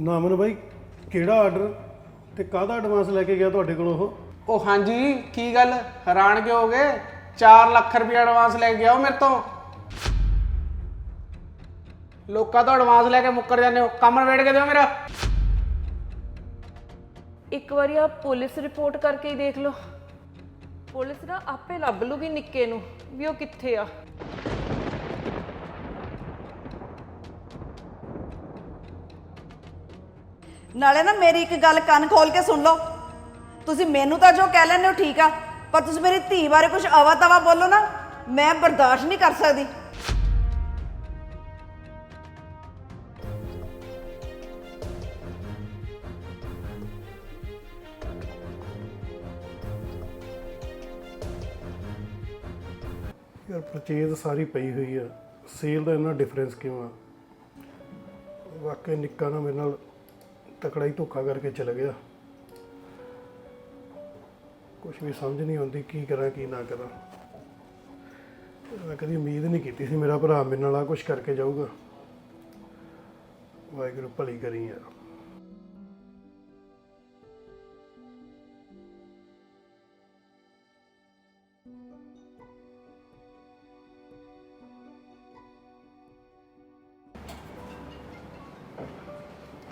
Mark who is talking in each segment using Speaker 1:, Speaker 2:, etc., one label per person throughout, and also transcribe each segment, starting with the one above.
Speaker 1: ਨਾਮਨ ਬਾਈ ਕਿਹੜਾ ਆਰਡਰ ਤੇ ਕਾਹਦਾ ਐਡਵਾਂਸ ਲੈ ਕੇ ਗਿਆ ਤੁਹਾਡੇ ਕੋਲ ਉਹ?
Speaker 2: ਉਹ ਹਾਂਜੀ ਕੀ ਗੱਲ? ਹੈਰਾਨ ਕਿਉਂ ਹੋ ਗਏ? 4 ਲੱਖ ਰੁਪਏ ਐਡਵਾਂਸ ਲੈ ਕੇ ਆਓ ਮੇਰੇ ਤੋਂ। ਲੋਕਾਂ ਤੋਂ ਐਡਵਾਂਸ ਲੈ ਕੇ ਮੁੱਕਰ ਜਾਂਦੇ ਹੋ। ਕੰਮ ਨਵੇੜ ਕੇ ਦਿਓ ਮੇਰਾ।
Speaker 3: ਇੱਕ ਵਾਰੀ ਆ ਪੁਲਿਸ ਰਿਪੋਰਟ ਕਰਕੇ ਹੀ ਦੇਖ ਲਓ। ਪੁਲਿਸ ਨਾ ਆਪੇ ਲੱਭ ਲੂਗੀ ਨਿੱਕੇ ਨੂੰ ਵੀ ਉਹ ਕਿੱਥੇ ਆ।
Speaker 4: ਨਾਲੇ ਨਾ ਮੇਰੀ ਇੱਕ ਗੱਲ ਕੰਨ ਖੋਲ ਕੇ ਸੁਣ ਲਓ। ਤੁਸੀਂ ਮੈਨੂੰ ਤਾਂ ਜੋ ਕਹਿ ਲੈਂਦੇ ਹੋ ਠੀਕ ਆ, ਪਰ ਤੁਸੀਂ ਮੇਰੀ ਧੀ ਬਾਰੇ ਕੁਝ ਅਵਾ ਤਵਾ ਬੋਲੋ ਨਾ, ਮੈਂ ਬਰਦਾਸ਼ਤ ਨਹੀਂ ਕਰ ਸਕਦੀ।
Speaker 1: ਯਾਰ ਪਰਚੇਜ਼ ਸਾਰੀ ਪਈ ਹੋਈ ਆ। ਸੇਲ ਦਾ ਇੰਨਾ ਡਿਫਰੈਂਸ ਕਿਉਂ ਆ? ਵਾਕਈ ਨਿੱਕਾ ਨਾ ਮੇਰੇ ਨਾਲ ਤਕੜਾ ਹੀ ਧੋਖਾ ਕਰਕੇ ਚਲਾ ਗਿਆ। ਕੁਝ ਵੀ ਸਮਝ ਨਹੀਂ ਆਉਂਦੀ ਕੀ ਕਰਾਂ, ਕੀ ਨਾ ਕਰਾਂ। ਮੈਂ ਕਦੀ ਉਮੀਦ ਨਹੀਂ ਕੀਤੀ ਸੀ ਮੇਰਾ ਭਰਾ ਮੇਰੇ ਨਾਲ ਆ ਕੁਝ ਕਰਕੇ ਜਾਊਗਾ। ਵਾਹਿਗੁਰੂ ਭਲੀ ਕਰੀ ਯਾਰ।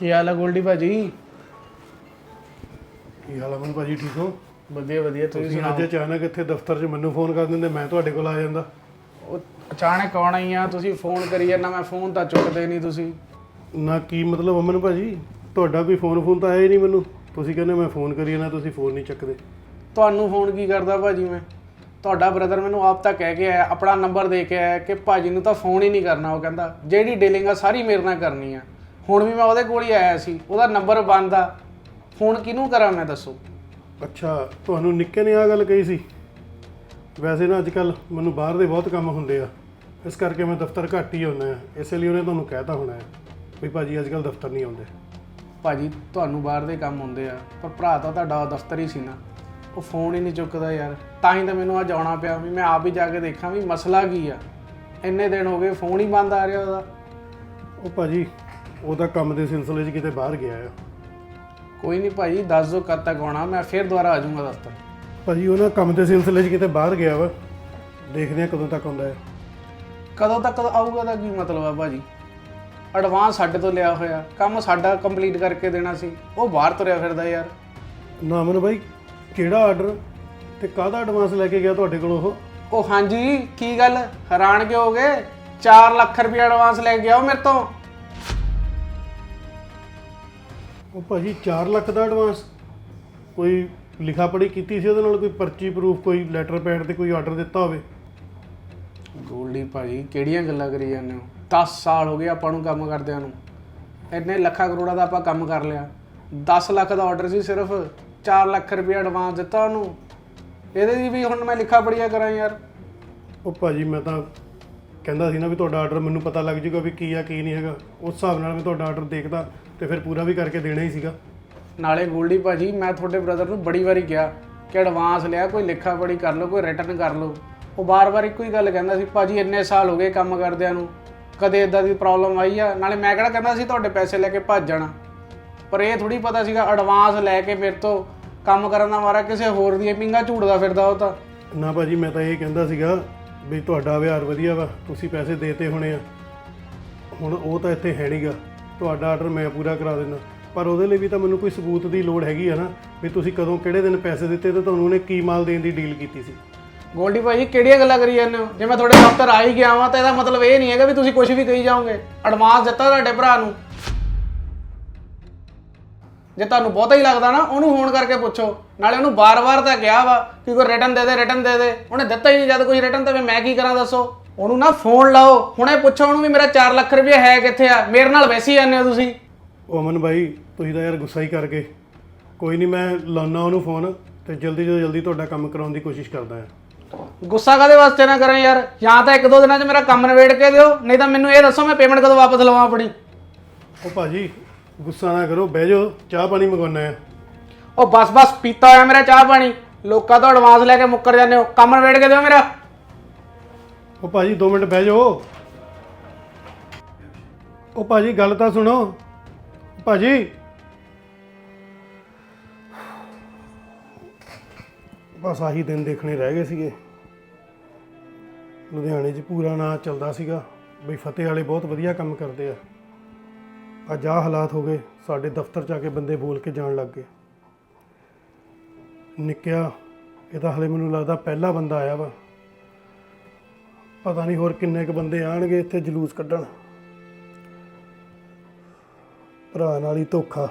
Speaker 2: ਕੀ ਹਾਲ ਹੈ ਗੋਲਡੀ ਭਾਜੀ?
Speaker 1: ਕੀ ਹਾਲ ਆ ਮਨ ਭਾਜੀ ਠੀਕ ਹੋ?
Speaker 2: ਵਧੀਆ ਵਧੀਆ ਤੁਸੀਂ
Speaker 1: ਤੁਸੀਂ ਅੱਜ ਅਚਾਨਕ ਇੱਥੇ ਦਫ਼ਤਰ 'ਚ ਮੈਨੂੰ ਫੋਨ ਕਰ ਦਿੰਦੇ ਮੈਂ ਤੁਹਾਡੇ ਕੋਲ ਆ ਜਾਂਦਾ।
Speaker 2: ਉਹ ਅਚਾਨਕ ਆਉਣਾ ਹੀ ਆ? ਤੁਸੀਂ ਫੋਨ ਕਰੀ ਜਾਂਦਾ ਮੈਂ ਫੋਨ ਤਾਂ ਚੁੱਕਦੇ ਨਹੀਂ ਤੁਸੀਂ।
Speaker 1: ਨਾ ਕੀ ਮਤਲਬ ਅਮਨ ਭਾਜੀ? ਤੁਹਾਡਾ ਕੋਈ ਫੋਨ ਫੋਨ ਤਾਂ ਆਇਆ ਹੀ ਨਹੀਂ ਮੈਨੂੰ। ਤੁਸੀਂ ਕਹਿੰਦੇ ਮੈਂ ਫੋਨ ਕਰੀ ਨਾ ਤੁਸੀਂ ਫੋਨ ਨਹੀਂ ਚੱਕਦੇ।
Speaker 2: ਤੁਹਾਨੂੰ ਫੋਨ ਕੀ ਕਰਦਾ ਭਾਜੀ ਮੈਂ? ਤੁਹਾਡਾ ਬ੍ਰਦਰ ਮੈਨੂੰ ਆਪ ਤਾਂ ਕਹਿ ਕੇ ਆਇਆ ਆਪਣਾ ਨੰਬਰ ਦੇ ਕੇ ਆਇਆ ਕਿ ਭਾਜੀ ਨੂੰ ਤਾਂ ਫੋਨ ਹੀ ਨਹੀਂ ਕਰਨਾ ਉਹ ਕਹਿੰਦਾ ਜਿਹੜੀ ਡੀਲਿੰਗ ਆ ਸਾਰੀ ਮੇਰੇ ਨਾਲ ਕਰਨੀ ਆ। ਹੁਣ ਵੀ ਮੈਂ ਉਹਦੇ ਕੋਲ ਹੀ ਆਇਆ ਸੀ ਉਹਦਾ ਨੰਬਰ ਬੰਦ ਆ ਫੋਨ ਕਿਹਨੂੰ ਕਰਾਂ ਮੈਂ ਦੱਸੋ?
Speaker 1: ਅੱਛਾ ਤੁਹਾਨੂੰ ਨਿੱਕੇ ਨੇ ਆ ਗੱਲ ਕਹੀ ਸੀ। ਵੈਸੇ ਨਾ ਅੱਜਕੱਲ ਮੈਨੂੰ ਬਾਹਰ ਦੇ ਬਹੁਤ ਕੰਮ ਹੁੰਦੇ ਆ। ਇਸ ਕਰਕੇ ਮੈਂ ਦਫ਼ਤਰ ਘੱਟ ਹੀ ਆਉਂਦਾ ਆ ਇਸੇ ਲਈ ਉਹਨੇ ਤੁਹਾਨੂੰ ਕਹਿਤਾ ਹੋਣਾ ਹੈ ਵੀ ਭਾਜੀ ਅੱਜਕੱਲ ਦਫ਼ਤਰ ਨਹੀਂ ਆਉਂਦੇ।
Speaker 2: ਭਾਜੀ ਤੁਹਾਨੂੰ ਬਾਹਰ ਦੇ ਕੰਮ ਹੁੰਦੇ ਆ ਪਰ ਭਰਾ ਤਾਂ ਤੁਹਾਡਾ ਦਫ਼ਤਰ ਹੀ ਸੀ ਨਾ। ਉਹ ਫੋਨ ਹੀ ਨਹੀਂ ਚੁੱਕਦਾ ਯਾਰ। ਤਾਂ ਹੀ ਤਾਂ ਮੈਨੂੰ ਅੱਜ ਆਉਣਾ ਪਿਆ ਵੀ ਮੈਂ ਆਪ ਹੀ ਜਾ ਕੇ ਦੇਖਾਂ ਵੀ ਮਸਲਾ ਕੀ ਆ। ਇੰਨੇ ਦਿਨ ਹੋ ਗਏ ਫੋਨ ਹੀ ਬੰਦ ਆ ਰਿਹਾ ਉਹਦਾ।
Speaker 1: ਉਹ ਭਾਜੀ ਉਹਦਾ ਕੰਮ ਦੇ ਸਿਲਸਿਲੇ 'ਚ ਕਿਤੇ ਬਾਹਰ ਗਿਆ ਆ।
Speaker 2: ਕੋਈ ਨਹੀਂ ਭਾਜੀ ਦੱਸ ਦਿਓ ਕਦ ਤੱਕ ਆਉਣਾ। ਮੈਂ ਫਿਰ ਦੁਬਾਰਾ ਆ ਜਾਊਂਗਾ ਦਫ਼ਤਰ
Speaker 1: ਭਾਜੀ ਉਹ ਨਾ ਕੰਮ ਦੇ ਸਿਲਸਿਲੇ 'ਚ ਕਿਤੇ ਬਾਹਰ ਗਿਆ ਵਾ। ਦੇਖਦੇ ਆ ਕਦੋਂ ਤੱਕ ਆਉਂਦਾ ਹੈ
Speaker 2: ਕਦੋਂ ਤੱਕ ਆਊਗਾ ਦਾ ਕੀ ਮਤਲਬ ਆ ਭਾਜੀ? ਐਡਵਾਂਸ ਸਾਡੇ ਤੋਂ ਲਿਆ ਹੋਇਆ। ਕੰਮ ਸਾਡਾ ਕੰਪਲੀਟ ਕਰਕੇ ਦੇਣਾ ਸੀ। ਉਹ ਬਾਹਰ ਤੁਰਿਆ ਫਿਰਦਾ ਯਾਰ।
Speaker 1: ਨਾਮਨ ਬਾਈ ਕਿਹੜਾ ਆਰਡਰ ਤੇ ਕਾਹਦਾ ਐਡਵਾਂਸ ਲੈ ਕੇ ਗਿਆ ਤੁਹਾਡੇ ਕੋਲ ਉਹ?
Speaker 2: ਉਹ ਹਾਂਜੀ ਕੀ ਗੱਲ? ਹੈਰਾਨ ਕਿਉਂ ਹੋ ਗਏ? 4 ਲੱਖ ਰੁਪਏ ਐਡਵਾਂਸ ਲੈ ਕੇ ਆਓ ਮੇਰੇ ਤੋਂ।
Speaker 1: ਉਹ ਭਾਜੀ 4 ਲੱਖ ਦਾ ਐਡਵਾਂਸ ਕੋਈ ਲਿਖਾ ਪੜੀ ਕੀਤੀ ਸੀ ਉਹਦੇ ਨਾਲ ਕੋਈ ਪਰਚੀ ਪ੍ਰੂਫ ਕੋਈ ਲੈਟਰ ਪੈਡ ਤੇ ਕੋਈ ਆਰਡਰ ਦਿੱਤਾ ਹੋਵੇ?
Speaker 2: ਗੋਲਡੀ ਭਾਜੀ ਕਿਹੜੀਆਂ ਗੱਲਾਂ ਕਰੀ ਜਾਂਦੇ ਹੋ? 10 ਸਾਲ ਹੋ ਗਏ ਆਪਾਂ ਨੂੰ ਕੰਮ ਕਰਦਿਆਂ ਨੂੰ। ਇੰਨੇ ਲੱਖਾਂ ਕਰੋੜਾਂ ਦਾ ਆਪਾਂ ਕੰਮ ਕਰ ਲਿਆ। 10 ਲੱਖ ਦਾ ਆਰਡਰ ਸੀ ਸਿਰਫ 4 ਲੱਖ ਰੁਪਏ ਐਡਵਾਂਸ ਦਿੱਤਾ ਉਹਨੂੰ। ਇਹਦੇ ਦੀ ਵੀ ਹੁਣ ਮੈਂ ਲਿਖਾ ਪੜੀਆਂ ਕਰਾਂ ਯਾਰ।
Speaker 1: ਉਹ ਭਾਜੀ ਮੈਂ ਤਾਂ ਕਹਿੰਦਾ ਸੀ ਨਾ ਵੀ ਤੁਹਾਡਾ ਆਰਡਰ ਮੈਨੂੰ ਪਤਾ ਲੱਗ ਜੂਗਾ ਵੀ ਕੀ ਆ ਕੀ ਨਹੀਂ ਹੈਗਾ। ਉਸ ਹਿਸਾਬ ਨਾਲ ਮੈਂ ਤੁਹਾਡਾ ਆਰਡਰ ਦੇਖਦਾ ਤੇ ਫਿਰ ਪੂਰਾ ਵੀ ਕਰਕੇ ਦੇਣਾ ਹੀ ਸੀਗਾ।
Speaker 2: ਨਾਲੇ ਗੋਲਡੀ ਭਾਜੀ ਮੈਂ ਤੁਹਾਡੇ ਬ੍ਰਦਰ ਨੂੰ ਬੜੀ ਵਾਰੀ ਕਿਹਾ ਕਿ ਐਡਵਾਂਸ ਲਿਆ ਕੋਈ ਲਿਖਾ ਪੜੀ ਕਰ ਲਓ ਕੋਈ ਰਿਟਰਨ ਕਰ ਲਓ। ਉਹ ਬਾਰ-ਬਾਰ ਇੱਕੋ ਹੀ ਗੱਲ ਕਹਿੰਦਾ ਸੀ ਭਾਜੀ ਇੰਨੇ ਸਾਲ ਹੋ ਗਏ ਕੰਮ ਕਰਦਿਆਂ ਨੂੰ ਕਦੇ ਇਦਾਂ ਦੀ ਪ੍ਰੋਬਲਮ ਆਈ ਆ? ਨਾਲੇ ਮੈਂ ਕਿਹੜਾ ਕਹਿੰਦਾ ਸੀ ਤੁਹਾਡੇ ਪੈਸੇ ਲੈ ਕੇ ਭੱਜ ਜਾਣਾ। ਪਰ ਇਹ ਥੋੜੀ ਪਤਾ ਸੀਗਾ ਐਡਵਾਂਸ ਲੈ ਕੇ ਮੇਰੇ ਤੋਂ ਕੰਮ ਕਰਨ ਦਾ ਮਾਰਾ ਕਿਸੇ ਹੋਰ ਦੀਆਂ ਪਿੰਗਾ ਝੂੜਦਾ ਫਿਰਦਾ ਉਹ ਤਾਂ।
Speaker 1: ਨਾ ਭਾਜੀ ਮੈਂ ਤਾਂ ਇਹ ਕਹਿੰਦਾ ਸੀਗਾ ਵੀ ਤੁਹਾਡਾ ਵਿਹਾਰ ਵਧੀਆ ਵਾ, ਤੁਸੀਂ ਪੈਸੇ ਦੇਤੇ ਹੋਣੇ ਆ। ਹੁਣ ਉਹ ਤਾਂ ਇੱਥੇ ਹੈ ਨਹੀਂਗਾ ਤੁਹਾਡਾ ਆਰਡਰ ਮੈਂ ਪੂਰਾ ਕਰਾ ਦਿੰਦਾ। ਪਰ ਉਹਦੇ ਲਈ ਵੀ ਤਾਂ ਮੈਨੂੰ ਕੋਈ ਸਬੂਤ ਦੀ ਲੋੜ ਹੈਗੀ ਆ ਨਾ, ਵੀ ਤੁਸੀਂ ਕਦੋਂ ਕਿਹੜੇ ਦਿਨ ਪੈਸੇ ਦਿੱਤੇ ਤੇ ਤੁਹਾਨੂੰ ਉਹਨੇ ਕੀ ਮਾਲ ਦੇਣ ਦੀ ਡੀਲ ਕੀਤੀ ਸੀ।
Speaker 2: ਗੋਲਡੀ ਭਾਜੀ, ਕਿਹੜੀਆਂ ਗੱਲਾਂ ਕਰੀ ਜਾਂਦੇ ਹੋ? ਜੇ ਮੈਂ ਤੁਹਾਡੇ ਦਫ਼ਤਰ ਆ ਹੀ ਗਿਆ ਵਾਂ ਤਾਂ ਇਹਦਾ ਮਤਲਬ ਇਹ ਨਹੀਂ ਹੈਗਾ ਵੀ ਤੁਸੀਂ ਕੁਝ ਵੀ ਕਹੀ ਜਾਓਗੇ। ਐਡਵਾਂਸ ਦਿੱਤਾ ਤੁਹਾਡੇ ਭਰਾ ਨੂੰ। ਜੇ ਤੁਹਾਨੂੰ ਬਹੁਤਾ ਹੀ ਲੱਗਦਾ ਨਾ ਉਹਨੂੰ ਫੋਨ ਕਰਕੇ ਪੁੱਛੋ। ਨਾਲੇ ਉਹਨੂੰ ਬਾਰ-ਬਾਰ ਤਾਂ ਕਿਹਾ ਵਾ ਕਿ ਕੋਈ ਰਿਟਰਨ ਦੇ ਦੇ ਰਿਟਰਨ ਦੇ ਦੇ। ਉਹਨੇ ਦਿੱਤਾ ਹੀ ਨਹੀਂ ਜਦ ਕੋਈ ਰਿਟਰਨ ਤਾਂ ਫਿਰ ਮੈਂ ਕੀ ਕਰਾਂ ਦੱਸੋ? ਉਹਨੂੰ ਨਾ ਫੋਨ ਲਾਓ। ਹੁਣੇ ਪੁੱਛੋ ਉਹਨੂੰ ਵੀ ਮੇਰਾ 4 ਲੱਖ ਰੁਪਏ ਹੈ ਕਿੱਥੇ ਆ? ਮੇਰੇ ਨਾਲ ਵੈਸੇ ਹੀ ਆਨੇ ਹੋ ਤੁਸੀਂ।
Speaker 1: ਉਹ ਅਮਨ ਭਾਈ ਤੁਸੀਂ ਤਾਂ ਯਾਰ ਗੁੱਸਾ ਹੀ ਕਰ ਗਏ ਕੋਈ ਨਹੀਂ ਮੈਂ ਲਾਉਣਾ ਉਹਨੂੰ ਫੋਨ ਤੇ ਜਲਦੀ ਤੋਂ ਜਲਦੀ ਤੁਹਾਡਾ ਕੰਮ ਕਰਾਉਣ ਦੀ ਕੋਸ਼ਿਸ਼ ਕਰਦਾ ਹਾਂ।
Speaker 2: ਗੁੱਸਾ ਕਾਦੇ ਵਾਸਤੇ ਨਾ ਕਰਾਂ ਯਾਰ? ਜਾਂ ਤਾਂ ਇੱਕ ਦੋ ਦਿਨਾਂ 'ਚ ਮੇਰਾ ਕੰਮ ਨਿਬੇੜ ਕੇ ਦਿਓ ਨਹੀਂ ਤਾਂ ਮੈਨੂੰ ਇਹ ਦੱਸੋ ਮੈਂ ਪੇਮੈਂਟ ਕਦੋਂ ਵਾਪਸ ਲਵਾਂ ਆਪਣੀ।
Speaker 1: ਉਹ ਭਾਜੀ ਗੁੱਸਾ ਨਾ ਕਰੋ ਬਹਿ ਜਾਓ ਚਾਹ ਪਾਣੀ ਮੰਗਵਾਉਣਾ ਹੈ।
Speaker 2: ਉਹ ਬਸ ਬਸ ਪੀਤਾ ਹੋਇਆ ਮੇਰਾ ਚਾਹ ਪਾਣੀ। ਲੋਕਾਂ ਤੋਂ ਐਡਵਾਂਸ ਲੈ ਕੇ ਮੁੱਕਰ ਜਾਂਦੇ ਹੋ। ਕੰਮ ਨਿਬੇੜ ਕੇ ਦਿਓ ਮੇਰਾ।
Speaker 1: ਉਹ ਭਾਜੀ 2 ਮਿੰਟ ਬਹਿ ਜਾਓ। ਉਹ ਭਾਜੀ ਗੱਲ ਤਾਂ ਸੁਣੋ। ਭਾਜੀ। ਬਸ ਆਹੀ ਦਿਨ ਦੇਖਣੇ ਰਹਿ ਗਏ ਸੀਗੇ। ਲੁਧਿਆਣੇ 'ਚ ਪੂਰਾ ਨਾਂ ਚੱਲਦਾ ਸੀਗਾ। ਬਈ ਫਤਿਹ ਵਾਲੇ ਬਹੁਤ ਵਧੀਆ ਕੰਮ ਕਰਦੇ ਆ। ਅੱਜ ਆਹ ਹਾਲਾਤ ਹੋ ਗਏ, ਸਾਡੇ ਦਫ਼ਤਰ 'ਚ ਆ ਕੇ ਬੰਦੇ ਬੋਲ ਕੇ ਜਾਣ ਲੱਗ ਗਏ। ਨਿੱਕਿਆ, ਇਹ ਤਾਂ ਹਲੇ ਮੈਨੂੰ ਲੱਗਦਾ ਪਹਿਲਾ ਬੰਦਾ ਆਇਆ ਵਾ। ਪਤਾ ਨਹੀਂ ਹੋਰ ਕਿੰਨੇ ਕ ਬੰਦੇ ਆਣਗੇ ਇੱਥੇ ਜਲੂਸ ਕੱਢਣ। ਭਰਾ ਨਾਲ ਹੀ ਧੋਖਾ।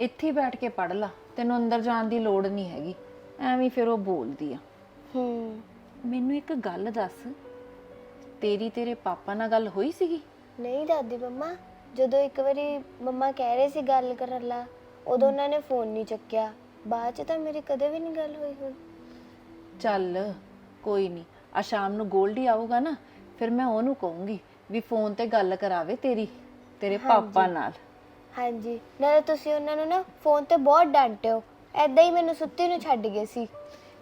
Speaker 3: ਇੱਥੇ ਹੀ ਬੈਠ ਕੇ ਪੜ ਲਾ ਤੈਨੂੰ ਅੰਦਰ ਜਾਣ ਦੀ ਲੋੜ ਨਹੀਂ ਹੈਗੀ। ਐਵੇਂ ਫਿਰ ਉਹ ਬੋਲਦੀ ਆ।
Speaker 5: ਹੂੰ।
Speaker 3: ਮੈਨੂੰ ਇੱਕ ਗੱਲ ਦੱਸ ਤੇਰੀ ਤੇਰੇ ਪਾਪਾ ਨਾਲ ਗੱਲ ਹੋਈ ਸੀਗੀ?
Speaker 5: ਨਹੀਂ ਦਾਦੀ ਮੰਮਾ ਜਦੋਂ ਇੱਕ ਵਾਰੀ ਮੰਮਾ ਕਹਿ ਰਹੇ ਸੀ ਗੱਲ ਕਰਨ ਲਾ ਉਦੋਂ ਉਹਨਾਂ ਨੇ ਫੋਨ ਨਹੀਂ ਚੱਕਿਆ। ਬਾਅਦ ਚ ਤਾਂ ਮੇਰੀ ਕਦੇ ਵੀ ਨਹੀਂ ਗੱਲ ਹੋਈ ਹੁਣ।
Speaker 3: ਚੱਲ ਕੋਈ ਨਹੀਂ ਆ ਸ਼ਾਮ ਨੂੰ ਗੋਲਡੀ ਆਊਗਾ ਨਾ ਫਿਰ ਮੈਂ ਉਹਨੂੰ ਕਹੂੰਗੀ ਵੀ ਫੋਨ ਤੇ ਗੱਲ ਕਰਾਵੇ ਤੇਰੀ ਤੇਰੇ ਪਾਪਾ ਨਾਲ।
Speaker 5: ਹਾਂਜੀ ਨਾਲੇ ਤੁਸੀਂ ਉਹਨਾਂ ਨੂੰ ਨਾ ਫੋਨ ਤੇ ਬਹੁਤ ਡਾਂਟਿਓ ਐਦਾਂ ਹੀ ਮੈਨੂੰ ਸੁੱਤੀ ਨੂੰ ਛੱਡ ਗਏ ਸੀ।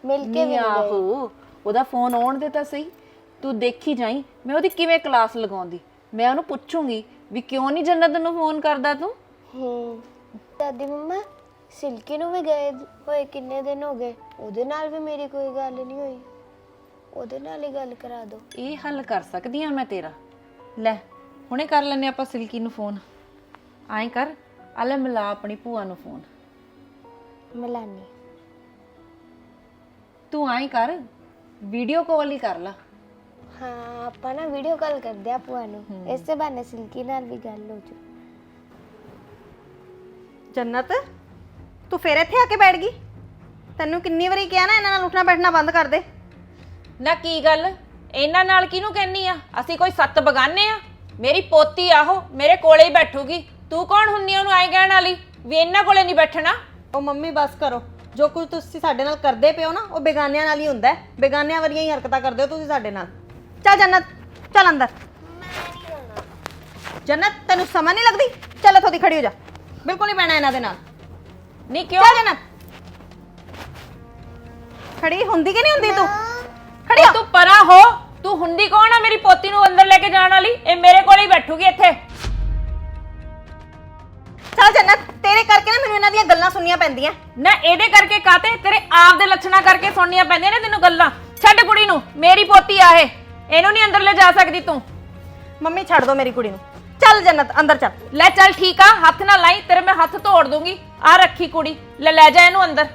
Speaker 5: ਮਿਲ ਕੇ ਵੀ
Speaker 3: ਨਹੀਂ
Speaker 5: ਨਹੀਂ ਗਏ।
Speaker 3: ਆਹੋ ਉਹਦਾ ਫੋਨ ਆਉਣ ਦੇ ਤਾਂ ਸਹੀ। ਤੂੰ ਦੇਖੀ ਜਾਈ ਮੈਂ ਉਹਦੀ ਕਿਵੇਂ ਕਲਾਸ ਲਗਾਉਂਦੀ? ਮੈਂ ਉਹਨੂੰ ਪੁੱਛੂੰਗੀ ਵੀ ਕਿਉਂ ਨਹੀਂ ਜੰਨਤ ਨੂੰ ਫੋਨ ਕਰਦਾ ਤੂੰ?
Speaker 5: ਹੂੰ ਦਾਦੀ ਮੰਮਾ ਸਿਲਕੀ ਨੂੰ ਵੀ ਗਏ ਹੋਏ ਕਿੰਨੇ ਦਿਨ ਹੋ ਗਏ? ਉਹਦੇ ਨਾਲ ਵੀ ਮੇਰੀ ਕੋਈ ਗੱਲ ਨਹੀਂ ਹੋਈ। ਉਹਦੇ ਨਾਲ ਹੀ ਗੱਲ ਕਰਾ ਦਿਓ।
Speaker 3: ਇਹ ਹੱਲ ਕਰ ਸਕਦੀ ਆ ਮੈਂ ਤੇਰਾ। ਲੈ ਹੁਣੇ ਕਰ ਲੈਨੇ ਆਪਾਂ ਸਿਲਕੀ ਨੂੰ ਫੋਨ ਐਂ ਕਰ ਆ ਲੈ ਮਿਲਾ ਆਪਣੀ ਭੂਆ ਨੂੰ ਫੋਨ
Speaker 5: ਮਿਲਾਨੀ
Speaker 3: ਤੂੰ ਐਂ ਕਰ ਵੀਡੀਓ ਕਾਲ ਹੀ ਕਰ ਲਾ।
Speaker 5: ਹਾਂ ਆਪਾਂ ਨਾ ਵੀਡੀਓ ਕਾਲ ਕਰਦੇ ਆ ਭੂਆ ਨੂੰ। ਇਸੇ ਬਹਾਨੇ ਸਿਲਕੀ ਨਾਲ ਵੀ ਗੱਲ ਹੋ ਜੂ।
Speaker 6: ਜੰਨਤ ਤੂੰ ਫੇਰ ਇੱਥੇ ਆ ਕੇ ਬੈਠ ਗਈ? ਤੈਨੂੰ ਕਿੰਨੀ ਵਾਰੀ ਕਿਹਾ ਨਾ ਇਹਨਾਂ ਨਾਲ ਉੱਠਣਾ ਬੈਠਣਾ ਬੰਦ ਕਰ ਦੇ।
Speaker 7: ਨਾ ਕੀ ਗੱਲ? ਇਹਨਾਂ ਨਾਲ ਕਿਹਨੂੰ ਕਹਿਨੀ ਆ? ਅਸੀਂ ਕੋਈ ਸੱਤ ਬਗਾਨੇ ਆ। ਮੇਰੀ ਪੋਤੀ ਆਹੋ ਮੇਰੇ ਕੋਲੇ ਹੀ ਬੈਠੂਗੀ। ਤੂੰ ਕੌਣ ਹੁੰਨੀ ਆ ਉਹਨੂੰ ਐਂ ਕਹਿਣ ਵਾਲੀ? ਵੀ ਇਹਨਾਂ ਕੋਲੇ ਨਹੀਂ ਬੈਠਣਾ?
Speaker 6: ਉਹ ਮੰਮੀ ਬਸ ਕਰੋ। ਜੋ ਕੁਝ ਤੁਸੀਂ ਸਾਡੇ ਨਾਲ ਕਰਦੇ ਪਿਓ ਨਾ ਉਹ ਬੇਗਾਨਿਆਂ ਨਾਲ ਹੀ ਹੁੰਦਾ ਹੈ। ਬੇਗਾਨਿਆਂ ਵਰਗੀਆਂ ਹੀ ਹਰਕਤਾਂ ਕਰਦੇ ਹੋ ਤੁਸੀਂ ਸਾਡੇ ਨਾਲ। ਚੱਲ ਜੰਨਤ ਚੱਲ ਅੰਦਰ। ਜੰਨਤ ਤੈਨੂੰ ਸਮਝ ਨਹੀਂ ਲੱਗਦੀ? ਚੱਲ ਇੱਥੋਂ ਦੀ ਖੜੀ ਹੋ ਜਾ। ਬਿਲਕੁਲ ਨਹੀਂ ਬਹਿਣਾ ਇਹਨਾਂ ਦੇ ਨਾਲ।
Speaker 7: ਨਹੀਂ ਕਿਉਂ?
Speaker 6: ਚੱਲ ਜੰਨਤ। ਖੜੀ ਹੁੰਦੀ ਕਿ ਨਹੀਂ ਹੁੰਦੀ ਤੂੰ? ਖੜੀ ਹੋ।
Speaker 7: ਤੂੰ ਪਰਾਂ ਹੋ। ਤੂੰ ਹੁੰਦੀ ਕੌਣ ਆ ਮੇਰੀ ਪੋਤੀ ਨੂੰ ਅੰਦਰ ਲੈ ਕੇ ਜਾਣ ਵਾਲੀ? ਇਹ ਮੇਰੇ ਕੋਲੇ ਹੀ ਬੈਠੂਗੀ ਇੱਥੇ।
Speaker 6: ਚੱਲ ਜੰਨਤ ਤੇਰੇ ਕਰਕੇ ਨਾ ਮੈਨੂੰ ਇਹਨਾਂ ਦੀਆਂ ਗੱਲਾਂ ਸੁਣਨੀਆਂ ਪੈਂਦੀਆਂ।
Speaker 7: ਨਾ ਇਹਦੇ ਕਰਕੇ ਕਾਤੇ ਤੇਰੇ ਆਪ ਦੇ ਲੱਛਣਾ ਕਰਕੇ ਸੁਣਨੀਆਂ ਪੈਂਦੀਆਂ ਨੇ ਤੈਨੂੰ ਗੱਲਾਂ। ਛੱਡ ਕੁੜੀ ਨੂੰ ਮੇਰੀ ਪੋਤੀ ਆ ਇਹ। ਇਹਨੂੰ ਨਹੀਂ ਅੰਦਰ ਲੈ ਜਾ ਸਕਦੀ ਤੂੰ।
Speaker 6: ਮੰਮੀ ਛੱਡ ਦੋ ਮੇਰੀ ਕੁੜੀ ਨੂੰ। ਚੱਲ ਜੰਨਤ ਅੰਦਰ ਚੱਲ।
Speaker 7: ਲੈ ਚੱਲ ਠੀਕ ਆ ਹੱਥ ਨਾ ਲਾਈ ਤੇਰੇ ਮੈਂ ਹੱਥ ਤੋੜ ਦੂੰਗੀ। ਆ ਰੱਖੀ ਕੁੜੀ ਲੈ ਲੈ ਜਾ ਇਹਨੂੰ ਅੰਦਰ।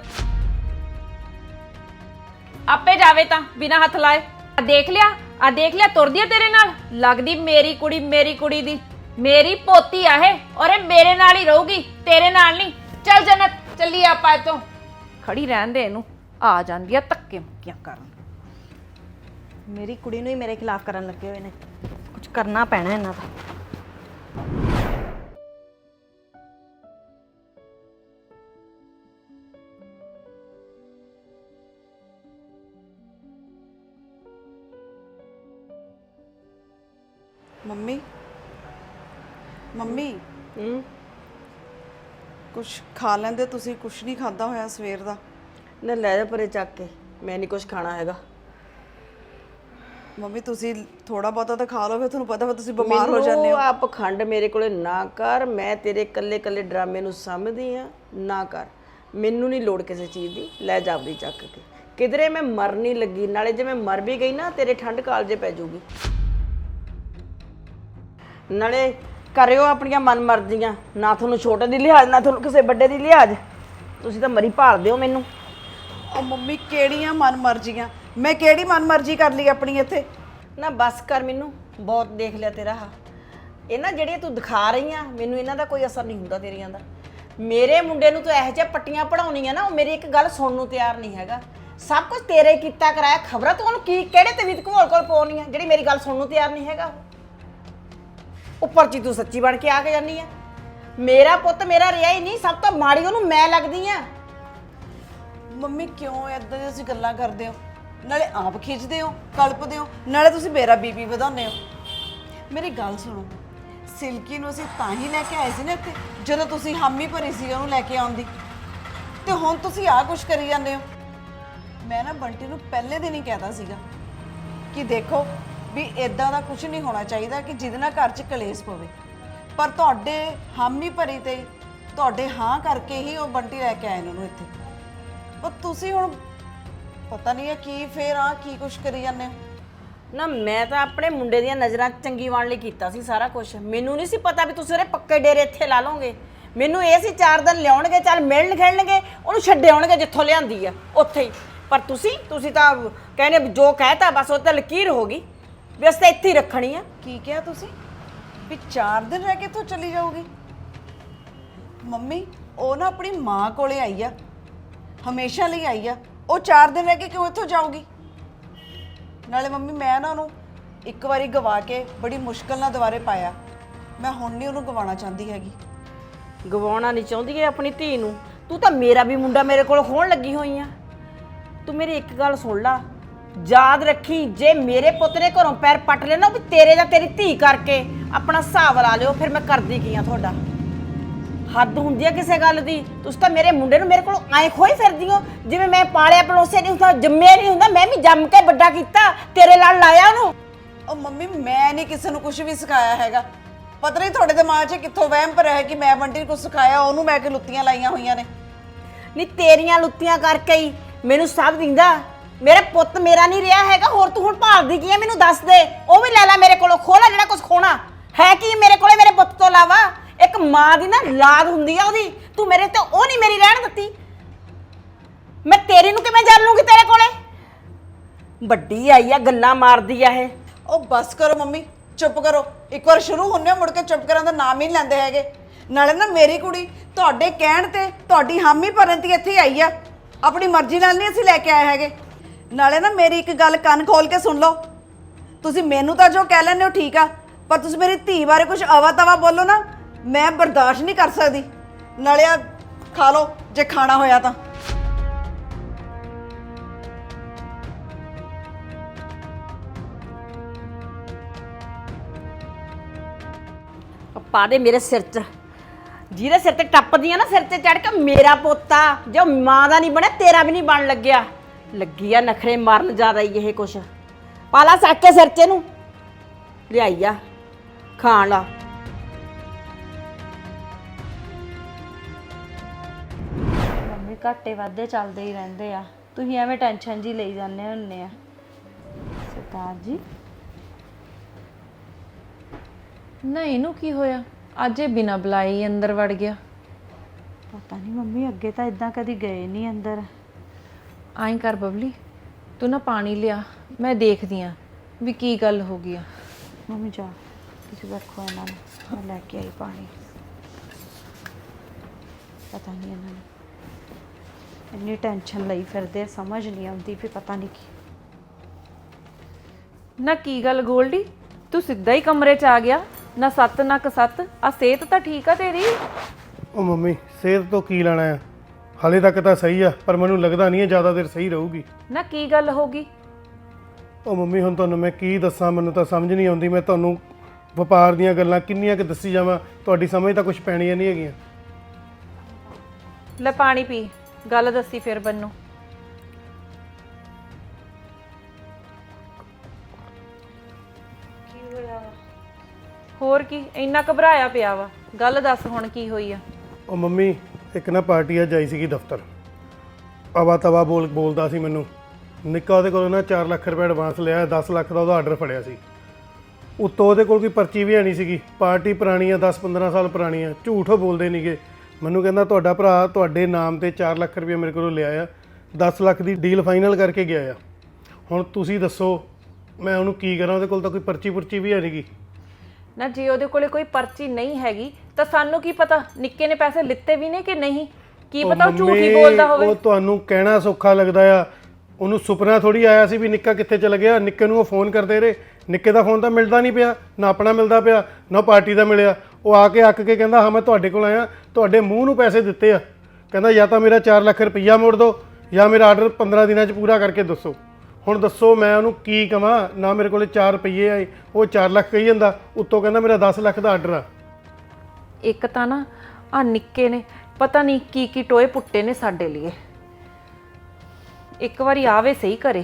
Speaker 7: ਆਪੇ ਜਾਵੇ ਤਾਂ ਬਿਨਾ ਹੱਥ ਲਾਏ। ਆ ਦੇਖ ਲਿਆ ਆ ਦੇਖ ਲਿਆ ਤੁਰਦੀ ਆ ਤੇਰੇ ਨਾਲ? ਲੱਗਦੀ ਮੇਰੀ ਕੁੜੀ ਮੇਰੀ ਕੁੜੀ ਦੀ। ਮੇਰੀ ਪੋਤੀ ਆ ਇਹ ਔਰ ਇਹ ਮੇਰੇ ਨਾਲ ਹੀ ਰਹੂਗੀ ਤੇਰੇ ਨਾਲ ਨਹੀਂ। ਚੱਲ ਜਨਤ ਚੱਲੀ ਆਪਾਂ ਇੱਥੋਂ।
Speaker 3: ਖੜੀ ਰਹਿਣ ਦੇ ਇਹਨੂੰ ਆ ਜਾਂਦੀ ਆ ਧੱਕੇ ਮੁੱਕੀਆਂ ਕਰਨ।
Speaker 6: ਮੇਰੀ ਕੁੜੀ ਨੂੰ ਹੀ ਮੇਰੇ ਖਿਲਾਫ ਕਰਨ ਲੱਗੇ ਹੋਏ ਨੇ। ਕੁਝ ਕਰਨਾ ਪੈਣਾ ਇਹਨਾਂ ਦਾ।
Speaker 4: Mummy mummy. ਕੁਝ ਖਾ ਲੈਂਦੇ ਤੁਸੀਂ ਕੁਝ ਨਹੀਂ ਖਾਦਾ ਹੋਇਆ ਸਵੇਰ ਦਾ?
Speaker 8: ਨਾ ਲੈ ਜਾ ਪਰੇ ਚੱਕ ਕੇ ਮੈਂ ਨਹੀਂ ਕੁਝ ਖਾਣਾ ਹੈਗਾ।
Speaker 4: ਮੰਮੀ ਤੁਸੀਂ ਥੋੜਾ ਬਹੁਤਾ ਤਾਂ ਖਾ ਲਓ ਫਿਰ ਤੁਹਾਨੂੰ ਪਤਾ ਵਾ ਤੁਸੀਂ ਬਿਮਾਰ ਹੋ ਜਾਂਦੇ ਹੋ।
Speaker 8: ਆ ਪਖੰਡ ਮੇਰੇ ਕੋਲੇ ਨਾ ਕਰ ਮੈਂ ਤੇਰੇ ਕੱਲੇ ਕੱਲੇ ਡਰਾਮੇ ਨੂੰ ਸਮਝਦੀ ਆ ਨਾ ਕਰ। ਮੈਨੂੰ ਨਹੀਂ ਲੋੜ ਕਿਸੇ ਚੀਜ਼ ਦੀ ਲੈ ਜਾ ਆਪਦੀ ਚੱਕ ਕੇ। ਕਿਧਰੇ ਮੈਂ ਮਰ ਨਹੀਂ ਲੱਗੀ ਨਾਲੇ ਜੇ ਮੈਂ ਮਰ ਵੀ ਗਈ ਨਾ ਤੇਰੇ ਠੰਡ ਕਾਲਜੇ ਪੈ ਜਾਊਗੀ। ਨਾਲੇ ਕਰਿਓ ਆਪਣੀਆਂ ਮਨ ਮਰਜ਼ੀਆਂ ਨਾ ਤੁਹਾਨੂੰ ਛੋਟੇ ਦੀ ਲਿਹਾਜ਼ ਨਾ ਤੁਹਾਨੂੰ ਕਿਸੇ ਵੱਡੇ ਦੀ ਲਿਹਾਜ਼ ਤੁਸੀਂ ਤਾਂ ਮਰੀ ਭਾਲਦੇ ਹੋ ਮੈਨੂੰ।
Speaker 4: ਉਹ ਮੰਮੀ ਕਿਹੜੀਆਂ ਮਨ ਮਰਜ਼ੀਆਂ ਮੈਂ ਕਿਹੜੀ ਮਨ ਮਰਜ਼ੀ ਕਰ ਲਈ ਆਪਣੀ ਇੱਥੇ?
Speaker 8: ਨਾ ਬਸ ਕਰ ਮੈਨੂੰ ਬਹੁਤ ਦੇਖ ਲਿਆ ਤੇਰਾ ਹਾ ਇਹ ਨਾ ਜਿਹੜੀਆਂ ਤੂੰ ਦਿਖਾ ਰਹੀ ਆ ਮੈਨੂੰ ਇਹਨਾਂ ਦਾ ਕੋਈ ਅਸਰ ਨਹੀਂ ਹੁੰਦਾ ਤੇਰੀਆਂ ਦਾ। ਮੇਰੇ ਮੁੰਡੇ ਨੂੰ ਤੂੰ ਇਹੋ ਜਿਹਾ ਪੱਟੀਆਂ ਪੜਾਉਣੀਆਂ ਨਾ ਉਹ ਮੇਰੀ ਇੱਕ ਗੱਲ ਸੁਣਨ ਨੂੰ ਤਿਆਰ ਨਹੀਂ ਹੈਗਾ। ਸਭ ਕੁਝ ਤੇਰੇ ਕੀਤਾ ਕਰਾਇਆ ਖਬਰਾਂ ਤੂੰ ਉਹਨੂੰ ਕੀ ਕਿਹੜੇ ਤਵੀਤ ਘੋਲ ਕੋਲ ਪਾਉਣੀ ਆ ਜਿਹੜੀ ਮੇਰੀ ਗੱਲ ਸੁਣਨ ਨੂੰ ਤਿਆਰ ਨਹੀਂ ਹੈਗਾ? ਉੱਪਰ ਚੀ ਤੂੰ ਸੱਚੀ ਬਣ ਕੇ ਆ ਕੇ ਜਾਨੀ ਆ। ਮੇਰਾ ਪੁੱਤ ਮੇਰਾ ਰਿਹਾ ਹੀ ਨਹੀਂ, ਸਭ ਤੋਂ ਮਾੜੀ ਉਹਨੂੰ ਮੈਂ ਲੱਗਦੀ ਆ।
Speaker 4: ਮੰਮੀ, ਕਿਉਂ ਏਦਾਂ ਦੀ ਤੁਸੀਂ ਗੱਲਾਂ ਕਰਦੇ ਹੋ? ਨਾਲੇ ਆਪ ਖਿੱਚਦੇ ਹੋ, ਕਲਪਦੇ ਹੋ, ਨਾਲੇ ਤੁਸੀਂ ਮੇਰਾ ਬੀਪੀ ਵਧਾਉਂਦੇ ਹੋ। ਮੇਰੀ ਗੱਲ ਸੁਣੋ, ਸਿਲਕੀ ਨੂੰ ਅਸੀਂ ਤਾਂ ਹੀ ਲੈ ਕੇ ਆਏ ਸੀ ਨਾ ਇੱਥੇ, ਜਦੋਂ ਤੁਸੀਂ ਹਾਮੀ ਭਰੀ ਸੀ ਉਹਨੂੰ ਲੈ ਕੇ ਆਉਣ ਦੀ। ਤੇ ਹੁਣ ਤੁਸੀਂ ਆਹ ਕੁਛ ਕਰੀ ਜਾਂਦੇ ਹੋ। ਮੈਂ ਨਾ ਬੰਟੀ ਨੂੰ ਪਹਿਲੇ ਦਿਨ ਹੀ ਕਹਿਤਾ ਸੀਗਾ ਕਿ ਦੇਖੋ ਵੀ ਇਦਾਂ ਦਾ ਕੁਝ ਨਹੀਂ ਹੋਣਾ ਚਾਹੀਦਾ ਕਿ ਜਿਹਦੇ ਨਾਲ ਘਰ 'ਚ ਕਲੇਸ਼ ਪਵੇ। ਪਰ ਤੁਹਾਡੇ ਹਾਮੀ ਭਰੀ ਤੇ ਤੁਹਾਡੇ ਹਾਂ ਕਰਕੇ ਹੀ ਉਹ ਬੰਟੀ ਲੈ ਕੇ ਆਏ ਇਹਨਾਂ ਨੂੰ ਇੱਥੇ। ਪਰ ਤੁਸੀਂ ਹੁਣ ਪਤਾ ਨਹੀਂ ਹੈ ਕੀ ਫੇਰ ਆ, ਕੀ ਕੁਛ ਕਰੀ ਜਾਂਦੇ ਹੋ?
Speaker 8: ਨਾ ਮੈਂ ਤਾਂ ਆਪਣੇ ਮੁੰਡੇ ਦੀਆਂ ਨਜ਼ਰਾਂ 'ਚ ਚੰਗੀ ਵਾਣ ਲਈ ਕੀਤਾ ਸੀ ਸਾਰਾ ਕੁਝ ਮੈਨੂੰ ਨਹੀਂ ਸੀ ਪਤਾ ਵੀ ਤੁਸੀਂ ਉਹਦੇ ਪੱਕੇ ਡੇਰੇ ਇੱਥੇ ਲਾ ਲਓਗੇ। ਮੈਨੂੰ ਇਹ ਸੀ ਚਾਰ ਦਿਨ ਲਿਆਉਣਗੇ, ਚੱਲ ਮਿਲਣ ਖੇਲਣਗੇ, ਉਹਨੂੰ ਛੱਡੇ ਆਉਣਗੇ ਜਿੱਥੋਂ ਲਿਆਂਦੀ ਆ, ਉੱਥੇ ਹੀ। ਪਰ ਤੁਸੀਂ ਤੁਸੀਂ ਤਾਂ ਕਹਿੰਦੇ ਵੀ ਜੋ ਕਹਿਤਾ ਬਸ ਉਹ ਤਾਂ ਲਕੀਰ ਹੋ ਗਈ। ਵੀ ਅਸੀਂ ਤਾਂ ਇੱਥੇ ਹੀ ਰੱਖਣੀ ਆ।
Speaker 4: ਕੀ ਕਿਹਾ ਤੁਸੀਂ? ਵੀ 4 ਦਿਨ ਰਹਿ ਕੇ ਇੱਥੋਂ ਚਲੀ ਜਾਊਗੀ। ਮੰਮੀ ਉਹ ਨਾ ਆਪਣੀ ਮਾਂ ਕੋਲੇ ਆਈ ਆ। ਹਮੇਸ਼ਾ ਲਈ ਆਈ ਆ। ਉਹ 4 ਦਿਨ ਰਹਿ ਕੇ ਕਿਉਂ ਇੱਥੋਂ ਜਾਊਗੀ? ਨਾਲੇ ਮੰਮੀ ਮੈਂ ਨਾ ਉਹਨੂੰ ਇੱਕ ਵਾਰੀ ਗਵਾ ਕੇ ਬੜੀ ਮੁਸ਼ਕਲ ਨਾਲ ਦੁਬਾਰੇ ਪਾਇਆ। ਮੈਂ ਹੁਣ ਨਹੀਂ ਉਹਨੂੰ ਗਵਾਉਣਾ ਚਾਹੁੰਦੀ ਹੈਗੀ।
Speaker 8: ਗਵਾਉਣਾ ਨਹੀਂ ਚਾਹੁੰਦੀ ਹੈ ਆਪਣੀ ਧੀ ਨੂੰ। ਤੂੰ ਤਾਂ ਮੇਰਾ ਵੀ ਮੁੰਡਾ ਮੇਰੇ ਕੋਲ ਹੋਣ ਲੱਗੀ ਹੋਈ ਆ। ਤੂੰ ਮੇਰੀ ਇੱਕ ਗੱਲ ਸੁਣ ਲਾ। ਯਾਦ ਰੱਖੀ ਜੇ ਮੇਰੇ ਪੁੱਤ ਨੇ ਘਰੋਂ ਪੈਰ ਪੱਟ ਲੈਣਾ ਵੀ ਤੇਰੇ ਜਾਂ ਤੇਰੀ ਧੀ ਕਰਕੇ ਆਪਣਾ ਹਿਸਾਬ ਲਾ ਲਿਓ ਫਿਰ ਮੈਂ ਕਰਦੀ ਕੀ ਆ ਤੁਹਾਡਾ? ਹੱਦ ਹੁੰਦੀ ਆ ਕਿਸੇ ਗੱਲ ਦੀ। ਤੁਸੀਂ ਤਾਂ ਮੇਰੇ ਮੁੰਡੇ ਨੂੰ ਮੇਰੇ ਕੋਲ ਐ ਖੋਈ ਫਿਰਦੀ ਹੋ ਜਿਵੇਂ ਮੈਂ ਪਾਲਿਆ ਪਲੋਸਿਆ ਨਹੀਂ ਹੁੰਦਾ ਜੰਮਿਆ ਨਹੀਂ ਹੁੰਦਾ ਮੈਂ ਵੀ ਜੰਮ ਕੇ ਵੱਡਾ ਕੀਤਾ ਤੇਰੇ ਨਾਲ ਲਾਇਆ ਉਹਨੂੰ।
Speaker 4: ਉਹ ਮੰਮੀ ਮੈਂ ਨਹੀਂ ਕਿਸੇ ਨੂੰ ਕੁਝ ਵੀ ਸਿਖਾਇਆ ਹੈਗਾ। ਪਤਾ ਨਹੀਂ ਤੁਹਾਡੇ ਦਿਮਾਗ 'ਚ ਕਿੱਥੋਂ ਵਹਿਮ ਭਰਿਆ ਹੈ ਕਿ ਮੈਂ ਬੰਟੀ ਨੂੰ ਕੁਝ ਸਿਖਾਇਆ ਉਹਨੂੰ ਮੈਂ ਕਿ ਲੁੱਤੀਆਂ ਲਾਈਆਂ ਹੋਈਆਂ ਨੇ?
Speaker 8: ਨਹੀਂ ਤੇਰੀਆਂ ਲੁੱਤੀਆਂ ਕਰਕੇ ਹੀ ਮੈਨੂੰ ਸਭ ਦਿੰਦਾ। ਮੇਰਾ ਪੁੱਤ ਮੇਰਾ ਨਹੀਂ ਰਿਹਾ ਹੈਗਾ ਹੋਰ ਤੂੰ ਹੁਣ ਭਾਲਦੀ ਕੀ ਹੈ ਮੈਨੂੰ ਦੱਸ ਦੇ। ਉਹ ਵੀ ਲੈ ਲੈ ਮੇਰੇ ਕੋਲੋਂ ਖੋਲਾ ਜਿਹੜਾ ਕੁਝ ਖੋਣਾ। ਹੈ ਕੀ ਮੇਰੇ ਕੋਲੇ ਮੇਰੇ ਪੁੱਤ ਤੋਂ ਇਲਾਵਾ? ਇੱਕ ਮਾਂ ਦੀ ਨਾ ਲਾਦ ਹੁੰਦੀ ਆ ਉਹਦੀ। ਤੂੰ ਮੇਰੇ ਤੇ ਉਹ ਨਹੀਂ ਮੇਰੀ ਰਹਿਣ ਦਿੱਤੀ। ਮੈਂ ਤੇਰੀ ਨੂੰ ਕਿਵੇਂ ਜਾਣ ਲੂੰਗੀ ਤੇਰੇ ਕੋਲੇ? ਵੱਡੀ ਆਈ ਆ ਗੱਲਾਂ ਮਾਰਦੀ ਆ ਇਹ।
Speaker 4: ਉਹ ਬਸ ਕਰੋ ਮੰਮੀ ਚੁੱਪ ਕਰੋ। ਇੱਕ ਵਾਰ ਸ਼ੁਰੂ ਹੁੰਨੇ ਹੋ, ਮੁੜ ਕੇ ਚੁੱਪ ਕਰਨ ਦਾ ਨਾਮ ਹੀ ਨਹੀਂ ਲੈਂਦੇ ਹੈਗੇ। ਨਾਲੇ ਨਾ ਮੇਰੀ ਕੁੜੀ ਤੁਹਾਡੇ ਕਹਿਣ ਤੇ ਤੁਹਾਡੀ ਹਾਮੀ ਭਰਨ ਤੇ ਇੱਥੇ ਆਈ ਆ। ਆਪਣੀ ਮਰਜ਼ੀ ਨਾਲ ਨਹੀਂ ਅਸੀਂ ਲੈ ਕੇ ਆਏ ਹੈਗੇ। ਨਾਲੇ ਨਾ ਮੇਰੀ ਇੱਕ ਗੱਲ ਕੰਨ ਖੋਲ ਕੇ ਸੁਣ ਲਓ। ਤੁਸੀਂ ਮੈਨੂੰ ਤਾਂ ਜੋ ਕਹਿ ਲੈਂਦੇ ਹੋ ਠੀਕ ਆ, ਪਰ ਤੁਸੀਂ ਮੇਰੀ ਧੀ ਬਾਰੇ ਕੁਝ ਅਵਾ ਤਵਾ ਬੋਲੋ ਨਾ, ਮੈਂ ਬਰਦਾਸ਼ਤ ਨਹੀਂ ਕਰ ਸਕਦੀ। ਨਾਲੇ ਆ ਖਾ ਲਓ, ਜੇ ਖਾਣਾ ਹੋਇਆ ਤਾਂ।
Speaker 8: ਪਾ ਦੇ ਮੇਰੇ ਸਿਰ 'ਚ। ਜਿਹਦੇ ਸਿਰ ਤੇ ਟੱਪਦੀਆਂ ਨਾ, ਸਿਰ ਤੇ ਚੜ ਕੇ ਮੇਰਾ ਪੋਤਾ, ਜੋ ਮਾਂ ਦਾ ਨਹੀਂ ਬਣਿਆ, ਤੇਰਾ ਵੀ ਨਹੀਂ ਬਣ ਲੱਗਿਆ। ਲੱਗੀ ਆ ਨਖਰੇ ਮਾਰਨ ਜ਼ਿਆਦਾ ਹੀ ਇਹ ਕੁਛ। ਪਾਲਾ ਸੱਕ ਕੇ ਸਿਰ 'ਚ ਇਹਨੂੰ। ਲਿਆਈ ਆ। ਖਾਣ ਲਾ।
Speaker 3: ਮੰਮੀ ਘਾਟੇ ਵਾਧੇ ਚੱਲਦੇ ਹੀ ਰਹਿੰਦੇ ਆ। ਤੁਸੀਂ ਐਵੇਂ ਟੈਨਸ਼ਨ ਜੀ ਲਈ ਜਾਂਦੇ ਹੁੰਨੇ ਆ। ਸਰਦਾਰ ਜੀ।
Speaker 7: ਨਾ ਇਹਨੂੰ ਕੀ ਹੋਇਆ? ਅੱਜ ਇਹ ਬਿਨਾਂ ਬੁਲਾਏ ਅੰਦਰ ਵੜ ਗਿਆ।
Speaker 3: ਪਤਾ ਨਹੀਂ ਮੰਮੀ ਅੱਗੇ ਤਾਂ ਇਦਾਂ ਕਦੀ ਗਏ ਨਹੀਂ ਅੰਦਰ।
Speaker 7: ਆਈ ਕਰ ਬਬਲੀ ਤੂੰ ਨਾ ਪਾਣੀ ਲਿਆ ਮੈਂ ਦੇਖਦੀ ਆ ਵੀ ਕੀ ਗੱਲ ਹੋ ਗਈ ਆ।
Speaker 3: ਮੰਮੀ ਜਾ ਤੁਸੀਂ ਰੱਖੋ ਇਹਨਾਂ ਨੂੰ ਮੈਂ ਲੈ ਕੇ ਆਈ ਪਾਣੀ। ਪਤਾ ਨਹੀਂ ਇਹਨਾਂ ਨੂੰ। ਇੰਨੀ ਟੈਨਸ਼ਨ ਲਈ ਫਿਰਦੇ ਆ, ਸਮਝ ਨਹੀਂ ਆਉਂਦੀ ਵੀ ਪਤਾ ਨਹੀਂ ਕੀ।
Speaker 7: ਨਾ ਕੀ ਗੱਲ ਗੋਲਡੀ ਤੂੰ ਸਿੱਧਾ ਹੀ ਕਮਰੇ 'ਚ ਆ ਗਿਆ ਨਾ ਸੱਤ ਨਾ ਕਸੱਤ ਆ ਸਿਹਤ ਤਾਂ ਠੀਕ ਆ ਤੇਰੀ?
Speaker 1: ਉਹ ਮੰਮੀ ਸਿਹਤ ਤੋਂ ਕੀ ਲੈਣਾ ਆ? ਹਾਲੇ ਤੱਕ ਤਾਂ ਸਹੀ ਆ ਪਰ ਮੈਨੂੰ ਲੱਗਦਾ ਨਹੀਂ ਹੈ ਜ਼ਿਆਦਾ ਦੇਰ ਸਹੀ ਰਹੂਗੀ।
Speaker 7: ਨਾ ਕੀ ਗੱਲ ਹੋ ਗਈ?
Speaker 1: ਉਹ ਮੰਮੀ ਹੁਣ ਤੁਹਾਨੂੰ ਮੈਂ ਕੀ ਦੱਸਾਂ ਮੈਨੂੰ ਤਾਂ ਸਮਝ ਨਹੀਂ ਆਉਂਦੀ ਮੈਂ ਤੁਹਾਨੂੰ ਵਪਾਰ ਦੀਆਂ ਗੱਲਾਂ ਕਿੰਨੀਆਂ ਕਿ ਦੱਸੀ ਜਾਵਾਂ ਤੁਹਾਡੀ ਸਮਝ ਤਾਂ ਕੁਝ ਪੈਣੀਆਂ ਨਹੀਂ ਹੈਗੀਆਂ।
Speaker 7: ਲੈ ਪਾਣੀ ਪੀ ਗੱਲ ਦੱਸੀ ਫਿਰ ਬੰਨੂ। ਹੋਰ ਕੀ ਇੰਨਾ ਘਬਰਾਇਆ ਪਿਆ ਵਾ ਗੱਲ ਦੱਸ ਹੁਣ ਕੀ ਹੋਈ ਆ।
Speaker 1: ਉਹ ਮੰਮੀ ਇੱਕ ਨਾ ਪਾਰਟੀ ਅੱਜ ਆਈ ਸੀਗੀ ਦਫ਼ਤਰ। ਆਵਾ ਤਵਾ ਬੋਲ ਬੋਲਦਾ ਸੀ ਮੈਨੂੰ, ਨਿੱਕਾ ਉਹਦੇ ਕੋਲੋਂ ਨਾ 4 ਲੱਖ ਰੁਪਏ ਐਡਵਾਂਸ ਲਿਆ 10 ਲੱਖ ਦਾ ਉਹਦਾ ਆਰਡਰ ਫੜਿਆ ਸੀ। ਉੱਤੋਂ ਉਹਦੇ ਕੋਲ ਕੋਈ ਪਰਚੀ ਵੀ ਹੈ ਨਹੀਂ ਸੀਗੀ। ਪਾਰਟੀ ਪੁਰਾਣੀ ਆ 10-15 ਸਾਲ ਪੁਰਾਣੀ ਆ ਝੂਠ ਉਹ ਬੋਲਦੇ ਨਹੀਂਗੇ ਮੈਨੂੰ ਕਹਿੰਦਾ, ਤੁਹਾਡਾ ਭਰਾ ਤੁਹਾਡੇ ਨਾਮ ਤੇ 4 ਲੱਖ ਰੁਪਏ ਮੇਰੇ ਕੋਲੋਂ ਲਿਆ ਆ 10 ਲੱਖ ਦੀ ਡੀਲ ਫਾਈਨਲ ਕਰਕੇ ਗਿਆ ਆ। ਹੁਣ ਤੁਸੀਂ ਦੱਸੋ, ਮੈਂ ਉਹਨੂੰ ਕੀ ਕਰਾਂ? ਉਹਦੇ ਕੋਲ ਤਾਂ ਕੋਈ ਪਰਚੀ ਪੁਰਚੀ ਵੀ ਹੈ ਨਹੀਂਗੀ
Speaker 7: ਨਾ ਜੇ ਉਹਦੇ ਕੋਲੇ ਕੋਈ ਪਰਚੀ ਨਹੀਂ ਹੈਗੀ ਤਾਂ ਸਾਨੂੰ ਕੀ ਪਤਾ? ਨਿੱਕੇ ਨੇ ਪੈਸੇ ਲਿੱਤੇ ਵੀ ਨੇ ਕਿ ਨਹੀਂ? ਕੀ ਪਤਾ ਉਹ ਝੂਠ ਹੀ ਬੋਲਦਾ ਹੋਵੇ?
Speaker 1: ਉਹ ਤੁਹਾਨੂੰ ਕਹਿਣਾ ਸੌਖਾ ਲੱਗਦਾ ਆ। ਉਹਨੂੰ ਸੁਪਨਾ ਥੋੜੀ ਆਇਆ ਸੀ ਵੀ ਨਿੱਕਾ ਕਿੱਥੇ ਚਲ ਗਿਆ। ਨਿੱਕੇ ਨੂੰ ਉਹ ਫੋਨ ਕਰਦੇ ਰਹੇ। ਨਿੱਕੇ ਦਾ ਫੋਨ ਤਾਂ ਮਿਲਦਾ ਨਹੀਂ ਪਿਆ ਨਾ ਆਪਣਾ ਮਿਲਦਾ ਪਿਆ ਨਾ ਪਾਰਟੀ ਦਾ ਮਿਲਿਆ। ਉਹ ਆ ਕੇ ਅੱਕ ਕੇ ਕਹਿੰਦਾ ਹਾਂ ਮੈਂ ਤੁਹਾਡੇ ਕੋਲ ਆਇਆ। ਤੁਹਾਡੇ ਮੂੰਹ ਨੂੰ ਪੈਸੇ ਦਿੱਤੇ ਆ। ਕਹਿੰਦਾ ਜਾਂ ਤਾਂ ਮੇਰਾ 4 ਲੱਖ ਰੁਪਈਆ ਮੋੜ ਦਿਓ ਜਾਂ ਮੇਰਾ ਆਰਡਰ 15 ਦਿਨਾਂ 'ਚ ਪੂਰਾ ਕਰਕੇ ਦੱਸੋ। ਹੁਣ ਦੱਸੋ ਮੈਂ ਉਹਨੂੰ ਕੀ ਕਵਾਂ? ਨਾ ਮੇਰੇ ਕੋਲੇ 4 ਰੁਪਈਏ ਆਏ ਉਹ 4 ਲੱਖ ਕਹੀ ਜਾਂਦਾ ਉੱਤੋਂ ਕਹਿੰਦਾ ਮੇਰਾ 10 ਲੱਖ ਦਾ ਆਰਡਰ ਆ।
Speaker 7: ਇੱਕ ਤਾਂ ਨਾ ਆ ਨਿੱਕੇ ਨੇ ਪਤਾ ਨਹੀਂ ਕੀ ਕੀ ਟੋਏ ਪੁੱਟੇ ਨੇ ਸਾਡੇ ਲਈ ਇੱਕ ਵਾਰੀ ਆਵੇ ਸਹੀ ਕਰੇ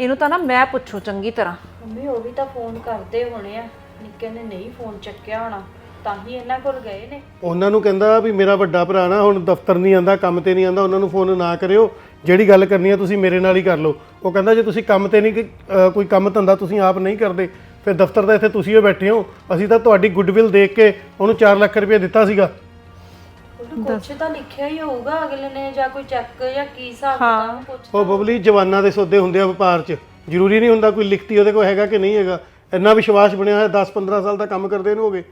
Speaker 7: ਇਹਨੂੰ ਤਾਂ ਨਾ ਮੈਂ ਪੁੱਛੂ ਚੰਗੀ ਤਰ੍ਹਾਂ।
Speaker 9: ਮੰਮੀ ਉਹ ਵੀ ਤਾਂ ਫੋਨ ਕਰਦੇ ਹੋਣੇ ਆ। ਨਿੱਕੇ ਨੇ ਨਹੀਂ ਫੋਨ ਚੱਕਿਆ ਹੋਣਾ ਤਾਂ ਹੀ ਇਹਨਾਂ ਕੋਲ ਗਏ ਨੇ।
Speaker 1: ਉਹਨਾਂ ਨੂੰ ਕਹਿੰਦਾ ਵੀ ਮੇਰਾ ਵੱਡਾ ਭਰਾ ਨਾ ਹੁਣ ਦਫ਼ਤਰ ਨਹੀਂ ਆਂਦਾ ਕੰਮ ਤੇ ਨਹੀਂ ਆਂਦਾ ਉਹਨਾਂ ਨੂੰ ਫੋਨ ਨਾ ਕਰਿਓ। ਜਿਹੜੀ ਗੱਲ ਕਰਨੀ ਹੈ ਤੁਸੀਂ ਮੇਰੇ ਨਾਲ ਹੀ ਕਰ ਲਓ। ਉਹ ਕਹਿੰਦਾ ਜੇ ਤੁਸੀਂ ਕੰਮ ਤੇ ਨਹੀਂ ਕ- ਅਹ ਕੋਈ ਕੰਮ ਧੰਦਾ ਤੁਸੀਂ ਆਪ ਨਹੀਂ ਕਰਦੇ ਫਿਰ ਦਫ਼ਤਰ ਦਾ ਇੱਥੇ ਤੁਸੀਂ ਹੀ ਬੈਠੇ ਹੋ। ਅਸੀਂ ਤਾਂ ਤੁਹਾਡੀ ਗੁੱਡਵਿਲ ਦੇਖ ਕੇ ਉਹਨੂੰ 4 ਲੱਖ ਰੁਪਏ ਦਿੱਤਾ ਸੀਗਾ।
Speaker 9: ਉਹਨੂੰ ਕੁਛ ਤਾਂ ਲਿਖਿਆ ਹੀ ਹੋਊਗਾ ਅਗਲੇ ਨੇ ਜਾਂ ਕੋਈ ਚੈੱਕ ਜਾਂ ਕੀ ਹਿਸਾਬ ਕਿਤਾਬ ਕੁਛ
Speaker 1: ਉਹ ਬਬਲੀ ਜਵਾਨਾਂ ਦੇ ਸੌਦੇ ਹੁੰਦੇ ਆ ਵਪਾਰ 'ਚ। ਜ਼ਰੂਰੀ ਨਹੀਂ ਹੁੰਦਾ ਕੋਈ ਲਿਖਤੀ ਉਹਦੇ ਕੋਲ ਹੈਗਾ ਕਿ ਨਹੀਂ ਹੈਗਾ। ਇੰਨਾ ਵਿਸ਼ਵਾਸ ਬਣਿਆ ਹੋਇਆ 10-15 ਸਾਲ ਦਾ ਕੰਮ ਕਰਦੇ ਨੂੰ ਹੋ ਗਏ